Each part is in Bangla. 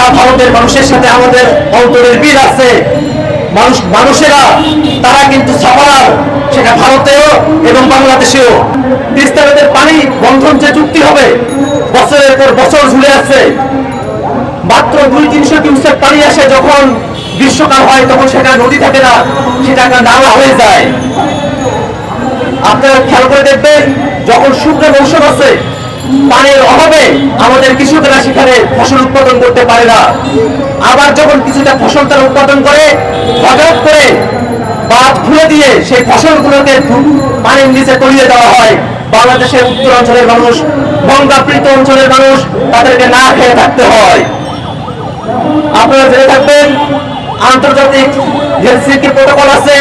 গোটা ভারতের মানুষের সাথে আমাদের অন্তরের বীর আছে। মানুষ, মানুষেরা, তারা কিন্তু সাফারার সেটা ভারতেও এবং বাংলাদেশেও। তিস্তা নদের পানি বন্ধন যে চুক্তি হবে, বছরের পর বছর ঝুলে আছে। মাত্র দুই তিনশো কিউসেক পানি আসে যখন গ্রীষ্মকাল হয়, তখন সেটা নদী থাকে না, সেটা একটা নালা হয়ে যায়। আপনারা খেয়াল করে দেখবেন, যখন শুকনো মৌসুম আছে পানির অভাবে আমাদের কৃষকেরা সেখানে ফসল উৎপাদন করতে পারে না। আবার যখন কিছুটা ফসল তারা উৎপাদন করে, হঠাৎ করে বাঁধ খুলে দিয়ে সেই ফসলগুলোকে পানির নিচে তলিয়ে দেওয়া হয়। বাংলাদেশের উত্তর অঞ্চলের মানুষ গঙ্গাপ্রীত অঞ্চলের মানুষ তাদেরকে না খেয়ে থাকতে হয়। আপনারা জেনে থাকবেন, আন্তর্জাতিক প্রোটোকল আছে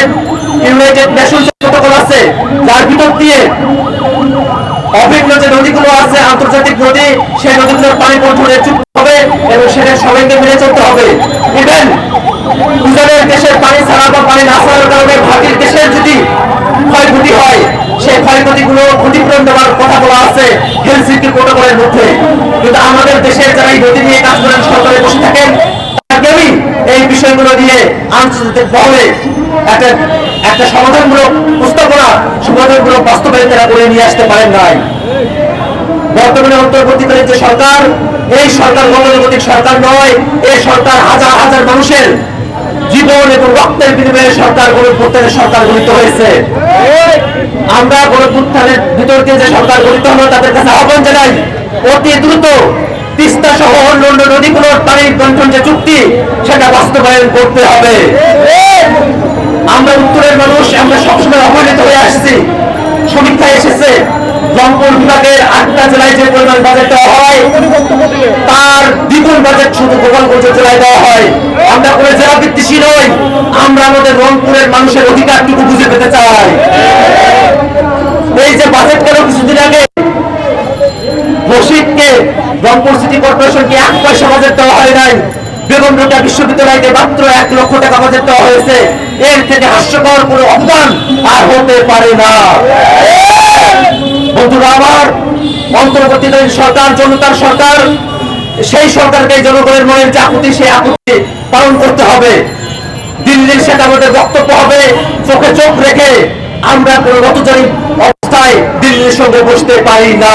ইউনাইটেড নেশনস প্রোটোকল আছে, যার ভিতর দিয়ে অভিন্ন যে নদীগুলো আছে, আন্তর্জাতিক নদী, সেই নদীগুলোর পানি বন্টনের চুক্তি হবে এবং সেটা সবাইকে মেনে চলতে হবে। ইভেন নিজেদের দেশের পানি ছাড়া বা পানি না ছাড়ার কারণে ভাগের দেশের যদি ক্ষয়ক্ষতি হয়, সেই ক্ষয়ক্ষতিগুলো ক্ষতিপূরণ দেওয়ার কথা বলা আছে হেলসিঙ্কি প্রোটোকলের মধ্যে। কিন্তু আমাদের দেশের যারা এই নদী নিয়ে কাজ করেন, সরকারে বসে থাকেন এই বিষয়গুলো নিয়ে আন্তর্জাতিক মহলে একটা একটা সমাধানমূলক প্রস্তাবনা সমাধানমূলক বাস্তবায়ন তারা করে নিয়ে আসতে পারেন নাই। বর্তমানে অন্তর্বর্তীকালীন যে সরকার, এই সরকার গতানুগতিক সরকার নয়, এই সরকার হাজার হাজার মানুষের জীবন এবং রক্তের বিনিময়ে সরকার গণপুত্থানের সরকার গঠিত হয়েছে। আমরা গণপুত্থানের ভিতর দিয়ে যে সরকার গঠিত হলো, তাদের কাছে আহ্বান জানাই, অতি দ্রুত তিস্তা সহ অন্যান্য নদীগুলোর পানি বন্টন যে চুক্তি বাস্তবায়ন করতে হবে। আমরা উত্তরের মানুষ, আমরা সবসময় অবহেলিত হয়ে আসছি। সমীক্ষায় এসেছে, রংপুর বিভাগের আটটা জেলায় যে পরিমাণ বাজেট দেওয়া হয়, তার দ্বিগুণ বাজেট শুধু গোপালগঞ্জ জেলায় দেওয়া হয়। আমরা কোনো জেলা ভিত্তিসী নই, আমরা আমাদের রংপুরের মানুষের অধিকারটুকু বুঝে পেতে চাই। এই যে বাজেট গেল কিছুদিন আগে রশিদকে রংপুর সিটি কর্পোরেশনকে এক পয়সা বাজেট দেওয়া হয় নাই। বেগম রোটা বিশ্ববিদ্যালয়কে মাত্র এক লক্ষ টাকা বাজেট দেওয়া হয়েছে। এর থেকে হাস্যকর কোনো অবদান আর হতে পারে না। বন্ধুরা, আমার অন্তর্বর্তীকালীন সরকার, জনতার সরকার, সেই সরকারকে জনগণের মনের যে আকুতি সেই আকুতি পালন করতে হবে। দিল্লির সেটা আমাদের বক্তব্য হবে। চোখে চোখ রেখে আমরা কোনো নতজানি অবস্থায় দিল্লির সঙ্গে বসতে পারি না।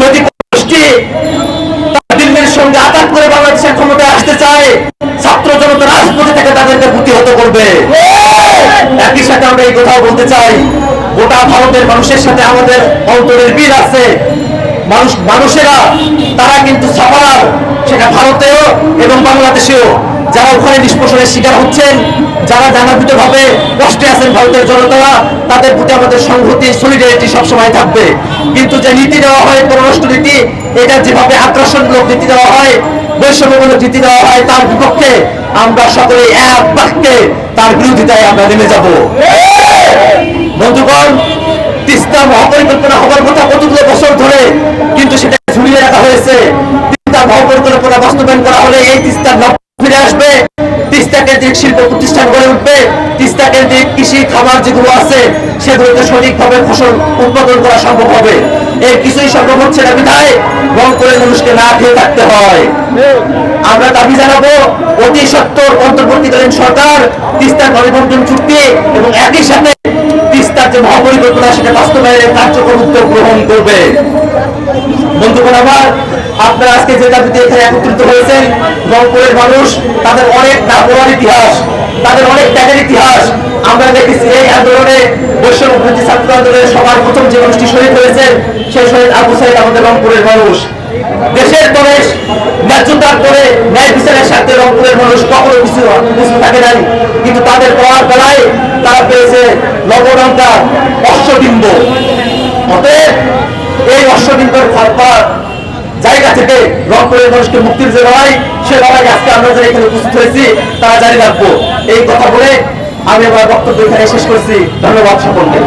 যদি চায় ছাত্র জনতা রাজপথে থেকে তাদেরকে প্রতিহত করবে। একই সাথে আমরা এই কথাও বলতে চাই, গোটা ভারতের মানুষের সাথে আমাদের অন্তরের বীর আছে। মানুষ, মানুষেরা, তারা কিন্তু সাফারার, সেটা ভারতেও এবং বাংলাদেশেও। যারা ওখানে নিষ্পোষণের শিকার হচ্ছেন, যারা জানাভিত ভাবে কষ্টে আছেন ভারতের জনতা তাদের প্রতি আমাদের সংহতি সলিডারিটি সবসময় থাকবে। কিন্তু যে নীতি দেওয়া হয় পররাষ্ট্র নীতি এটা যেভাবে আগ্রাসনমূলক নীতি দেওয়া হয় বৈষম্যমূলক জিতে দেওয়া হয় তার বিপক্ষে। আমরা সকলে এক বাক্যে তার বিরোধিতায় আমরা নেমে যাব। বন্ধুগণ, তিস্তা মহাপরিকল্পনা হবার কথা কতগুলো বছর ধরে কিন্তু সেটা ঝুলিয়ে রাখা হয়েছে। তিস্তা মহাপরিকল্পনা বাস্তবায়ন করা হলে এই তিস্তার ফিরে আসবে। কেন্দ্রিক শিল্প প্রতিষ্ঠান গড়ে উঠবে। তিস্তা কেন্দ্রিক কৃষি খামার যেগুলো আছে, সেগুলোতে সঠিকভাবে ফসল উৎপাদন করা সম্ভব হবে। এর কিছুই সম্ভব হচ্ছে না বিধায় রংপুরের মানুষকে না খেয়ে থাকতে হয়। আমরা দাবি জানাব, অতি সত্তর অন্তর্বর্তীকালীন সরকার তিস্তার নববন্ধন চুক্তি এবং একই সাথে তিস্তার যে মহাপরিকল্পনা, সেটা বাস্তবায়নের কার্যকর উদ্যোগ গ্রহণ করবে। বন্ধুগণ আমার আপনারা আজকে যে দাবিতে এখানে একত্রিত হয়েছেন, রংপুরের মানুষ, তাদের অনেক নাম ইতিহাস, তাদের অনেক ত্যাগের ইতিহাস। আমরা দেখেছি এই আন্দোলনে বিরোধী ছাত্র আন্দোলনের সবার প্রথম যে মানুষটি শহীদ হয়েছেন সেই শহীদ আবু সাইদ আমাদের রংপুরের মানুষ। দেশের দলে ন্যায্যতার করে ন্যায় বিচারের সাথে রংপুরের মানুষ কখনো কিছু কিছু থাকে নাই। কিন্তু তাদের পাওয়ার বেলায় তারা পেয়েছে লবণাঙ্কা অশ্বডিম্ব অতএব এই অশ্বডিম্বের ফারফার জায়গা থেকে রংপুরের মানুষকে মুক্তির যে লড়াই, সে লড়াই আজকে আমরা যারা এখানে উপস্থিত হয়েছি, তারা জারি রাখব। এই কথা বলে আমি আমার বক্তব্য এখানে শেষ করছি। ধন্যবাদ সকলকে।